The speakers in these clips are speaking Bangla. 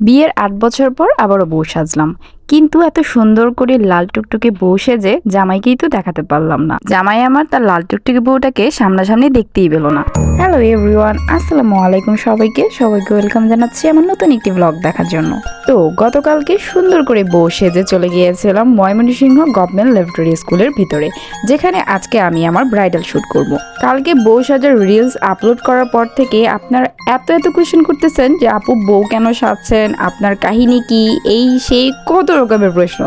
বিয়ের আট বছর পর আবারও বউ সাজলাম। কিন্তু এত সুন্দর করে লাল টুকটুকে বউ সেজে জামাইকেই তো দেখাতে পারলাম না। জামাই আমার তার লাল টুকটুকে বউটাকে সামনাসামনি দেখতেই পেল না। হ্যালো এভরিওয়ান আসসালামু আলাইকুম সবাইকে। সবাইকে ওয়েলকাম জানাচ্ছি আমার নতুন একটি ব্লগ দেখার জন্য। তো গতকালকে সুন্দর করে বউ সেজে চলে গিয়েছিলাম ময়মনসিংহ গভর্নমেন্ট ল্যাবরেটরি স্কুলের ভিতরে, যেখানে আজকে আমি আমার ব্রাইডাল শ্যুট করব। কালকে বউ সাজার রিলস আপলোড করার পর থেকে আপনারা এত এত কোয়েশ্চেন করতেছেন যে, আপু, বউ কেন সাজছেন? আপনার কাহিনী কি? এই সেই কত রকমের প্রশ্ন।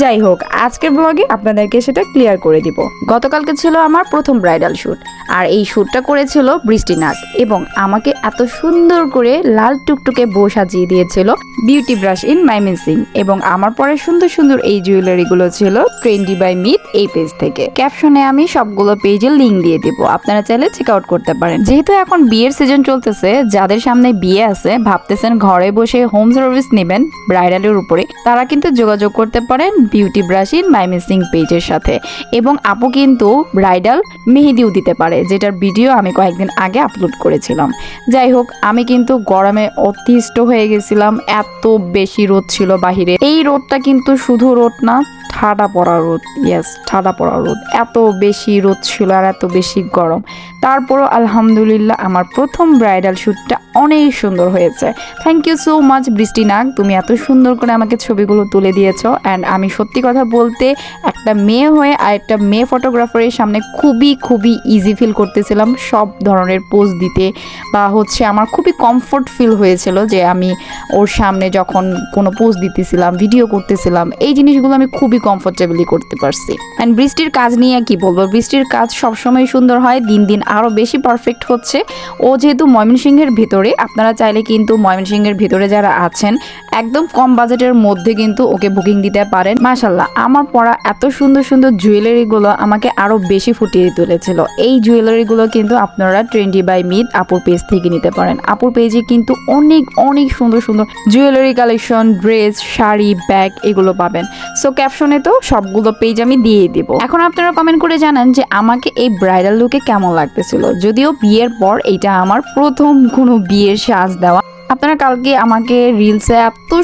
যাই হোক, আজকের ব্লগে আপনাদেরকে সেটা ক্লিয়ার করে দিব। গতকালকে ছিল আমার প্রথম ব্রাইডাল শ্যুট আর এই শ্যুটটা করেছিল বৃষ্টি নাগ এবং আমাকে এত সুন্দর করে লাল টুকটুকে বউ সাজিয়ে দিয়েছিল beauty brush in Mymensingh এবং আমার পরে সুন্দর সুন্দর এই জুয়েলারিগুলো ছিল ট্রেন্ডি বাই মিট এই পেজ থেকে। ক্যাপশনে আমি সবগুলো পেজের লিঙ্ক দিয়ে দিব, আপনারা চাইলে চেক আউট করতে পারেন। যেহেতু এখন বিয়ের সিজন চলতেছে, যাদের সামনে বিয়ে আছে, ভাবতেছেন ঘরে বসে হোম সার্ভিস নেবেন ব্রাইডালের উপরে, তারা কিন্তু যোগাযোগ করতে পারেন beauty brush in Mymensingh পেজের সাথে। এবং আপু কিন্তু ব্রাইডাল মেহেদিও দিতে পারে, যেটার ভিডিও আমি কয়েকদিন আগে আপলোড করেছিলাম। যাই হোক, আমি কিন্তু গরমে অতিষ্ঠ হয়ে গেছিলাম, এত বেশি রোদ ছিল বাহিরে। এই রোদটা কিন্তু শুধু রোদ না, ঠাডা পড়া রোদ ইয়েস ঠাডা পড়া রোদ। এত বেশি রোদ ছিল আর এত বেশি গরম। তারপরও আলহামদুলিল্লাহ আমার প্রথম ব্রাইডাল শ্যুটটা অনেক সুন্দর হয়েছে। থ্যাংক ইউ সো মাচ বৃষ্টি নাগ তুমি এত সুন্দর করে আমাকে ছবিগুলো তুলে দিয়েছ। অ্যান্ড আমি সত্যি কথা বলতে একটা মেয়ে হয়ে আর একটা মেয়ে ফটোগ্রাফারের সামনে খুবই খুবই ইজি ফিল করতেছিলাম সব ধরনের পোজ দিতে বা হচ্ছে আমার খুবই কমফোর্ট ফিল হয়েছিল যে আমি ওর সামনে যখন কোনো পোজ দিতেছিলাম ভিডিও করতেছিলাম, এই জিনিসগুলো আমি খুবই কমফোর্টেবলি করতে পারছি। অ্যান্ড বৃষ্টির কাজ নিয়ে কি বলব? বৃষ্টির কাজ সবসময় সুন্দর হয়, দিন দিন আরও বেশি পারফেক্ট হচ্ছে। ও যেহেতু ময়মনসিংহের ভিতরে, আপনারা চাইলে কিন্তু ময়মনসিংহের ভিতরে যারা আছেন, একদম কম বাজেটের মধ্যে কিন্তু ওকে বুকিং দিতে পারেন। মাশাল্লাহ আমার পরা এত সুন্দর সুন্দর জুয়েলারিগুলো আমাকে আরও বেশি ফুটিয়ে তুলেছিল। এই জুয়েলারিগুলো কিন্তু আপনারা ট্রেন্ডি বাই মিট আপুর পেজ থেকে নিতে পারেন। আপুর পেজে কিন্তু অনেক অনেক সুন্দর সুন্দর jewellery collection dress sari bag এগুলো পাবেন। সো ক্যাপশনে তো সবগুলো পেজ আমি দিয়ে দিব। এখন আপনারা কমেন্ট করে জানান যে আমাকে এই ব্রাইডাল লুকে কেমন লাগতেছিল। যদিও বিয়ের পর এটা আমার প্রথম কোনো বিয়ের সাজ দেওয়া। আপনারা কালকে আমাকে রিলসে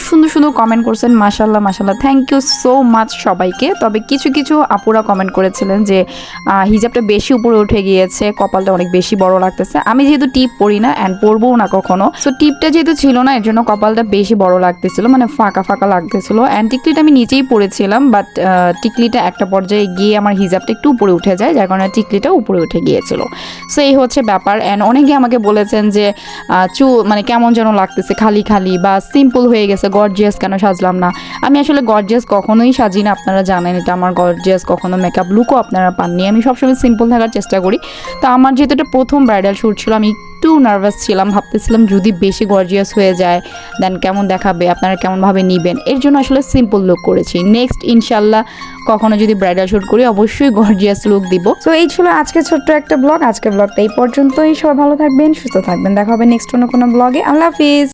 সুন্দর সুন্দর কমেন্ট করছেন মাসাল্লাহ মাসাল্লাহ থ্যাংক ইউ সো মাচ সবাইকে। তবে কিছু কিছু আপুরা কমেন্ট করেছিলেন যে হিজাবটা বেশি উপরে উঠে গিয়েছে, কপালটা অনেক বেশি বড় লাগতেছে। আমি যেহেতু টিপ পরি না অ্যান্ড পরবও না কখনো। সো টিপটা যেহেতু ছিল না, এর জন্য কপালটা বেশি বড় লাগতেছিল মানে ফাঁকা ফাঁকা লাগতেছিল। অ্যান্ড টিকলিটা আমি নিচেই পরেছিলাম বাট টিকলিটা একটা পর্যায়ে গিয়ে আমার হিজাবটা একটু উপরে উঠে যায়, যার কারণে টিকলিটা উপরে উঠে গিয়েছিল। সো এই হচ্ছে ব্যাপার। অ্যান্ড অনেকে আমাকে বলেছেন যে চু মানে কেমন যেন লাগতেছে, খালি খালি বা সিম্পল হয়ে গেছে গর্জিয়াস কেন সাজলাম না? আমি আসলে গর্জিয়াস কখনোই সাজি না, আপনারা জানেন, এটা আমার গর্জিয়াস কখনো মেকআপ লুকও আপনারা পাননি। আমি সবসময় সিম্পল থাকার চেষ্টা করি। তো আমার যেহেতু এটা প্রথম ব্রাইডাল শ্যুট ছিল, আমি একটু নার্ভাস ছিলাম, ভাবতেছিলাম যদি বেশি গর্জিয়াস হয়ে যায় দেন কেমন দেখাবে, আপনারা কেমনভাবে নেবেন? এর জন্য আসলে সিম্পল লুক করেছি। নেক্সট ইনশাল্লাহ কখনো যদি ব্রাইডাল শ্যুট করি, অবশ্যই গর্জিয়াস লুক দিব। তো এই ছিল আজকে ছোট্ট একটা ব্লগ আজকে ব্লগটা এই পর্যন্তই। সবাই ভালো থাকবেন, সুস্থ থাকবেন। দেখা হবে নেক্সট অন্য কোনো ব্লগে আল্লাহ হাফিজ।